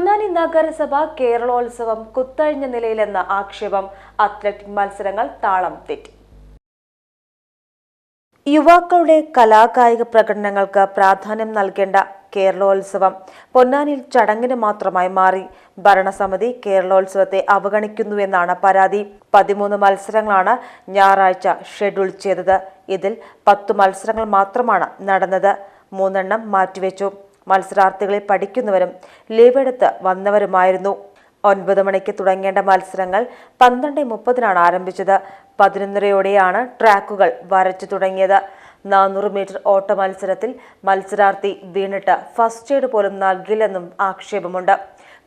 പൊന്നാനി നഗരസഭ കേരളോത്സവം കുത്തഴിഞ്ഞ നിലയിലെന്ന ആക്ഷേപം അത്ലറ്റിക് മത്സരങ്ങൾ താളം തെറ്റി. യുവാക്കളുടെ കലാകായിക പ്രകടനങ്ങൾക്ക് പ്രാധാന്യം നൽകേണ്ട കേരളോത്സവം പൊന്നാനിയിൽ ചടങ്ങിന് മാത്രമായി മാറി. ഭരണസമിതി കേരളോത്സവത്തെ അവഗണിക്കുന്നുവെന്നാണ് പരാതി. പതിമൂന്ന് മത്സരങ്ങളാണ് ഞായറാഴ്ച ഷെഡ്യൂൾ ചെയ്തത്. ഇതിൽ പത്തു മത്സരങ്ങൾ മാത്രമാണ് നടന്നത്. മൂന്നെണ്ണം മാറ്റിവെച്ചു. മത്സരാർത്ഥികളിൽ പഠിക്കുന്നവരും ലീവെടുത്ത് വന്നവരുമായിരുന്നു. ഒൻപത് മണിക്ക് തുടങ്ങേണ്ട മത്സരങ്ങൾ പന്ത്രണ്ട് മുപ്പതിനാണ് ആരംഭിച്ചത്. പതിനൊന്നരയോടെയാണ് ട്രാക്കുകൾ വരച്ചു തുടങ്ങിയത്. നാനൂറ് മീറ്റർ ഓട്ട മത്സരത്തിൽ മത്സരാർത്ഥി വീണിട്ട് ഫസ്റ്റ് എയ്ഡ് പോലും നൽകില്ലെന്നും ആക്ഷേപമുണ്ട്.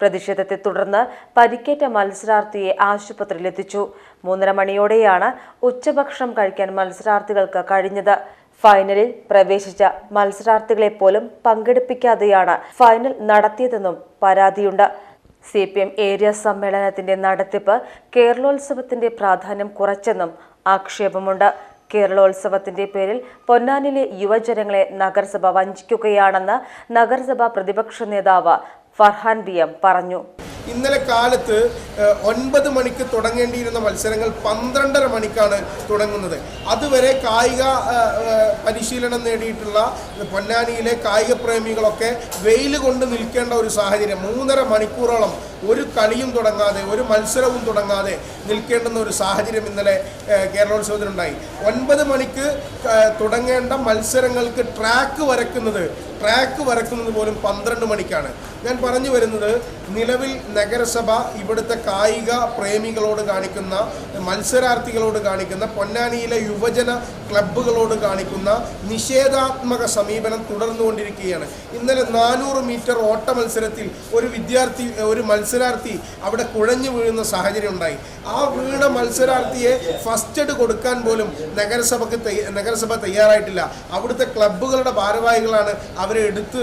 പ്രതിഷേധത്തെ തുടർന്ന് പരിക്കേറ്റ മത്സരാർത്ഥിയെ ആശുപത്രിയിൽ എത്തിച്ചു മൂന്നര മണിയോടെയാണ് ഉച്ചഭക്ഷണം കഴിക്കാൻ മത്സരാർത്ഥികൾക്ക് കഴിഞ്ഞത്. ഫൈനലിൽ പ്രവേശിച്ച മത്സരാർത്ഥികളെ പോലും പങ്കെടുപ്പിക്കാതെയാണ് ഫൈനൽ നടത്തിയതെന്നും പരാതിയുണ്ട്. സി പി എം ഏരിയ സമ്മേളനത്തിന്റെ നടത്തിപ്പ് കേരളോത്സവത്തിന്റെ പ്രാധാന്യം കുറച്ചെന്നും ആക്ഷേപമുണ്ട്. കേരളോത്സവത്തിന്റെ പേരിൽ പൊന്നാനിലെ യുവജനങ്ങളെ നഗരസഭ വഞ്ചിക്കുകയാണെന്ന് നഗരസഭാ പ്രതിപക്ഷ നേതാവ് ഫർഹാൻ ബി എം പറഞ്ഞു. ഇന്നലെ കാലത്ത് ഒൻപത് മണിക്ക് തുടങ്ങേണ്ടിയിരുന്ന മത്സരങ്ങൾ പന്ത്രണ്ടര മണിക്കാണ് തുടങ്ങുന്നത്. അതുവരെ കായിക പരിശീലനം നേടിയിട്ടുള്ള പൊന്നാനിയിലെ കായിക പ്രേമികളൊക്കെ വെയിൽ കൊണ്ട് നിൽക്കേണ്ട ഒരു സാഹചര്യം മൂന്നര മണിക്കൂറോളം ഒരു കളിയും തുടങ്ങാതെ ഒരു മത്സരവും തുടങ്ങാതെ നിൽക്കേണ്ടുന്ന ഒരു സാഹചര്യം ഇന്നലെ കേരളോത്സവത്തിനുണ്ടായി. ഒൻപത് മണിക്ക് തുടങ്ങേണ്ട മത്സരങ്ങൾക്ക് ട്രാക്ക് വരക്കുന്നത് ട്രാക്ക് വരക്കുന്നത് പോലും പന്ത്രണ്ട് മണിക്കാണ്. ഞാൻ പറഞ്ഞു വരുന്നത് നിലവിൽ നഗരസഭ ഇവിടുത്തെ കായിക പ്രേമികളോട് കാണിക്കുന്ന മത്സരാർത്ഥികളോട് കാണിക്കുന്ന പൊന്നാനിയിലെ യുവജന ക്ലബ്ബുകളോട് കാണിക്കുന്ന നിഷേധാത്മക സമീപനം തുടർന്നുകൊണ്ടിരിക്കുകയാണ്. ഇന്നലെ നാനൂറ് മീറ്റർ ഓട്ട മത്സരത്തിൽ ഒരു വിദ്യാർത്ഥി ഒരു മത്സരാർത്ഥി അവിടെ കുഴഞ്ഞു വീഴുന്ന സാഹചര്യം ഉണ്ടായി. ആ വീണ മത്സരാർത്ഥിയെ ഫസ്റ്റ് എയ്ഡ് കൊടുക്കാൻ പോലും നഗരസഭയ്ക്ക് നഗരസഭ തയ്യാറായിട്ടില്ല. അവിടുത്തെ ക്ലബ്ബുകളുടെ ഭാരവാഹികളാണ് അവരെ എടുത്ത്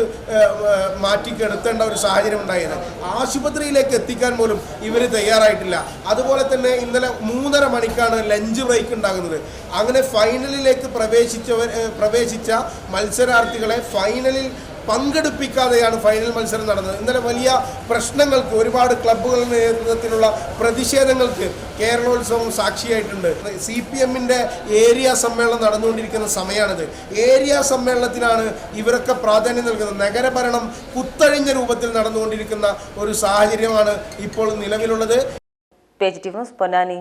മാറ്റി എടുത്തേണ്ട ഒരു സാഹചര്യം ഉണ്ടായത്. ആശുപത്രിയിലേക്ക് എത്തിക്കാൻ പോലും ഇവർ തയ്യാറായിട്ടില്ല. അതുപോലെ തന്നെ ഇന്നലെ മൂന്നര മണിക്കാണ് ലഞ്ച് ബ്രേക്ക് ഉണ്ടാകുന്നത്. അങ്ങനെ ഫൈനലിലേക്ക് പ്രവേശിച്ചവർ പ്രവേശിച്ച മത്സരാർത്ഥികളെ ഫൈനലിൽ പങ്കെടുപ്പിക്കാതെയാണ് ഫൈനൽ മത്സരം നടന്നത്. ഇന്നലെ വലിയ പ്രശ്നങ്ങൾക്ക് ഒരുപാട് ക്ലബ്ബുകളുടെ നേതൃത്വത്തിലുള്ള പ്രതിഷേധങ്ങൾക്ക് കേരളോത്സവം സാക്ഷിയായിട്ടുണ്ട്. സി പി എമ്മിന്റെ ഏരിയ സമ്മേളനം നടന്നുകൊണ്ടിരിക്കുന്ന സമയമാണിത്. ഏരിയ സമ്മേളനത്തിനാണ് ഇവരൊക്കെ പ്രാധാന്യം നൽകുന്നത്. നഗരഭരണം കുത്തഴിഞ്ഞ രൂപത്തിൽ നടന്നുകൊണ്ടിരിക്കുന്ന ഒരു സാഹചര്യമാണ് ഇപ്പോൾ നിലവിലുള്ളത്. പൊന്നാനി